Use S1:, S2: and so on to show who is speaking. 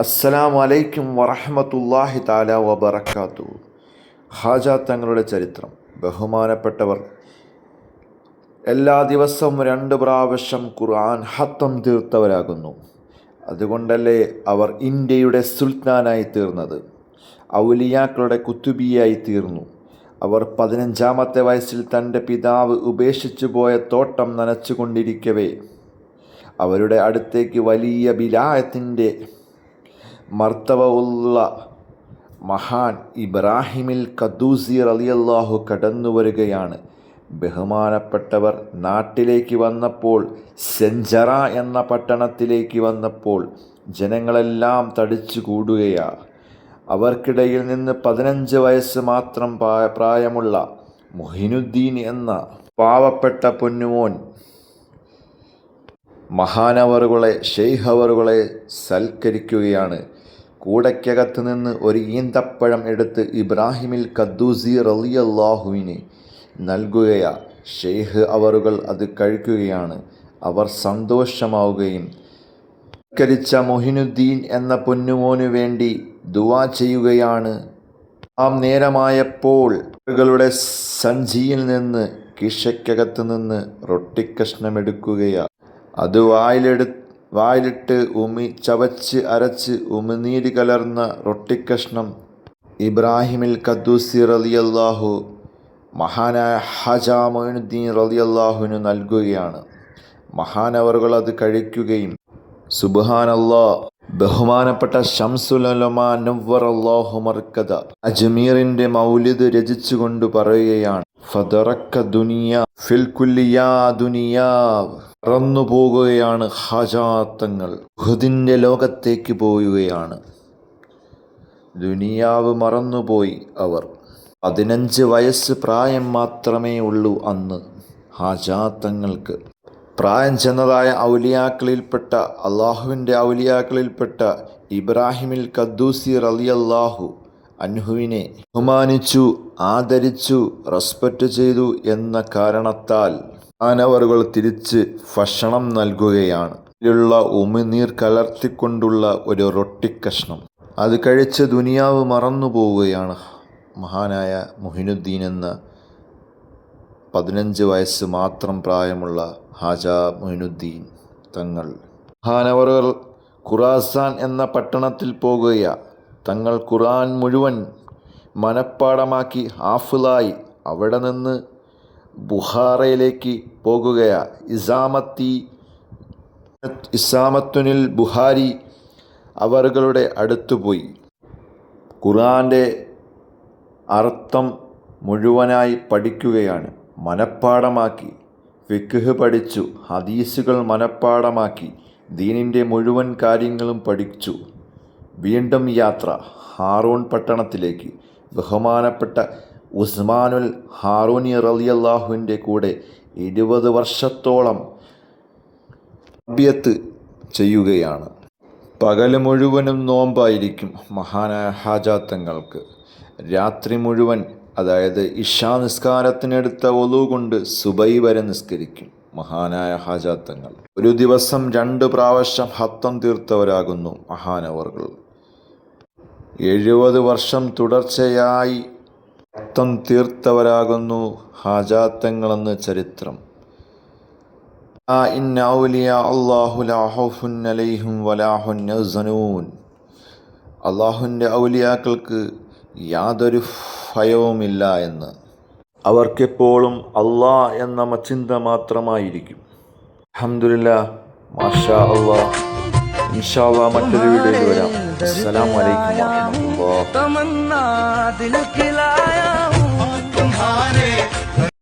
S1: അസ്സലാമു അലൈക്കും വറഹമത്തല്ലാഹി താല വബറക്കാത്തു ഹാജ തങ്ങളുടെ ചരിത്രം. ബഹുമാനപ്പെട്ടവർ എല്ലാ ദിവസവും രണ്ട് പ്രാവശ്യം ഖുർആൻ ഹത്തം തീർത്തവരാകുന്നു. അതുകൊണ്ടല്ലേ അവർ ഇന്ത്യയുടെ സുൽത്താനായി തീർന്നത്. ഔലിയാക്കളുടെ കുത്തുബിയായി തീർന്നു. അവർ പതിനഞ്ചാമത്തെ വയസ്സിൽ തന്റെ പിതാവ് ഉപേക്ഷിച്ചു പോയ തോട്ടം നനച്ചുകൊണ്ടിരിക്കവേ. അവരുടെ അടുത്തേക്ക് വലിയ ബിലായത്തിന്റെ മർത്തവ ഉള്ള മഹാൻ ഇബ്രാഹിമിൽ കദൂസി റളിയല്ലാഹു കടന്നു വരികയാണ്. ബഹുമാനപ്പെട്ടവർ നാട്ടിലേക്ക് വന്നപ്പോൾ സെഞ്ചറ എന്ന പട്ടണത്തിലേക്ക് വന്നപ്പോൾ ജനങ്ങളെല്ലാം തടിച്ചു കൂടുകയാണ് അവർക്കിടയിൽ നിന്ന് പതിനഞ്ച് വയസ്സ് മാത്രം പ്രാ- പ്രായമുള്ള മുഹിനുദ്ദീൻ എന്ന പാവപ്പെട്ട പൊന്നുമോൻ മഹാനവറുകളെ ഷെയ്ഹവറുകളെ സൽക്കരിക്കുകയാണ്. കൂടയ്ക്കകത്ത് നിന്ന് ഒരു ഈന്തപ്പഴം എടുത്ത് ഇബ്രാഹിമിൽ കദ്ദൂസി റലിയല്ലാഹുവിന് നൽകുകയാ. ഷെയ്ഖ് അവറുകൾ അത് കഴിക്കുകയാണ്. അവർ സന്തോഷമാവുകയും കരിച്ച മൊഹിനുദ്ദീൻ എന്ന പൊന്നുമോനു വേണ്ടി ദുവാ ചെയ്യുകയാണ്. ആ നേരമായപ്പോൾ അവരുടെ സഞ്ചിയിൽ നിന്ന് കിഷയ്ക്കകത്ത് നിന്ന് റൊട്ടിക്കഷ്ണമെടുക്കുകയാ അത് വായിലെടു വായിലിട്ട് ഉമി ചവച്ച് അരച്ച് ഉമിനീര് കലർന്ന റൊട്ടിക്കഷ്ണം ഇബ്രാഹിമിൽ ഖദ്ദൂസി റളിയല്ലാഹു മഹാനായ ഹജ മൊയിനുദ്ദീൻ റലിയല്ലാഹുവിന് നൽകുകയാണ്. മഹാനവറുകൾ അത് കഴിക്കുകയും സുബാനല്ലാ ബഹുമാനപ്പെട്ട ഷംസുലമ നവർ അള്ളാഹു മർക്കദ അജ്മീറിന്റെ മൗലിദ് രചിച്ചുകൊണ്ട് പറയുകയാണ് ഫതറക്ക ദുനിയ ഫിൽ കുല്ലിയാ ദുനിയാ പറന്നു പോകുകയാണ് ഹജാത്തങ്ങൾ ഹുദിന്റെ ലോകത്തേക്ക് പോവുകയാണ്. ദുനിയാവ് മറന്നുപോയി അവർ. പതിനഞ്ച് വയസ്സ് പ്രായം മാത്രമേ ഉള്ളൂ അന്ന് ഹാജാത്തങ്ങൾക്ക് പ്രായം ചെന്നതായ ഔലിയാക്കളിൽപ്പെട്ട അള്ളാഹുവിന്റെ ഔലിയാക്കളിൽപ്പെട്ട ഇബ്രാഹിമിൽ കദ്ദൂസി റളിയല്ലാഹു അൻഹുവിനെ ബഹുമാനിച്ചു ആദരിച്ചു റെസ്പെക്റ്റ് ചെയ്തു എന്ന കാരണത്താൽ മാനവറുകൾ തിരിച്ച് ഭക്ഷണം നൽകുകയാണ്. ഇതിലുള്ള ഉമിനീർ കലർത്തിക്കൊണ്ടുള്ള ഒരു റൊട്ടിക്കഷ്ണം അത് കഴിച്ച് ദുനിയാവ് മറന്നു പോവുകയാണ്. മഹാനായ മുഹിനുദ്ദീൻ എന്ന പതിനഞ്ച് വയസ്സ് മാത്രം പ്രായമുള്ള ഹാജ മൊയിനുദ്ദീൻ തങ്ങൾ. മഹാനവറുകൾ ഖുറാസാൻ എന്ന പട്ടണത്തിൽ പോകുകയാ. തങ്ങൾ ഖുറാൻ മുഴുവൻ മനഃപ്പാടമാക്കി ഹാഫിലായി അവിടെ നിന്ന് ബുഹാറയിലേക്ക് പോകുകയാ. ഇസാമത്തി ഇസാമത്തുനിൽ ബുഹാരി അവറുകളുടെ അടുത്തു പോയി. ഖുർആന്റെ അർത്ഥം മുഴുവനായി പഠിക്കുകയാണ്. മനഃപ്പാടമാക്കി ഫിഖ് പഠിച്ചു. ഹദീസുകൾ മനഃപ്പാടമാക്കി ദീനിന്റെ മുഴുവൻ കാര്യങ്ങളും പഠിച്ചു. വീണ്ടും യാത്ര. ഹാറൂൺ പട്ടണത്തിലേക്ക്. ബഹുമാനപ്പെട്ട ഉസ്മാനുൽ ഹാറൂനി റലിയല്ലാഹുവിന്റെ കൂടെ ഇരുപത് വർഷത്തോളം അഭ്യത്ത് ചെയ്യുകയാണ്. പകൽ മുഴുവനും നോമ്പായിരിക്കും മഹാനായ ഹാജാത്തങ്ങൾക്ക്. രാത്രി മുഴുവൻ അതായത് ഇഷാ നിസ്കാരത്തിനെടുത്ത ഒലു കൊണ്ട് സുബൈ വരെ നിസ്കരിക്കും മഹാനായ ഹാജാത്തങ്ങൾ. ഒരു ദിവസം രണ്ട് പ്രാവശ്യം ഹത്തം തീർത്തവരാകുന്നു മഹാനവർകൾ എഴുപത് വർഷം തുടർച്ചയായി ഹത്തം തീർത്തവരാകുന്നു ഹാജാത്തങ്ങളെന്ന് ചരിത്രം. ആ ഇന്ന ഔലിയ അല്ലാഹു ലാ ഖൗഫുൻ അലൈഹിം വലാ ഹും യഹ്സനൂൻ. അള്ളാഹുവിന്റെ ഔലിയാക്കൾക്ക് യാതൊരു ഭയവുമില്ല എന്ന്. അവർക്കെപ്പോഴും അള്ളാ എന്ന ചിന്ത മാത്രമായിരിക്കും. അഹമ്മദില്ല മാഷാ അള്ളാ ഇൻഷാ അള്ളാ മറ്റൊരു വീഡിയോയിൽ വരാം. അസ്സലാമു അലൈക്കും
S2: तुम्हारे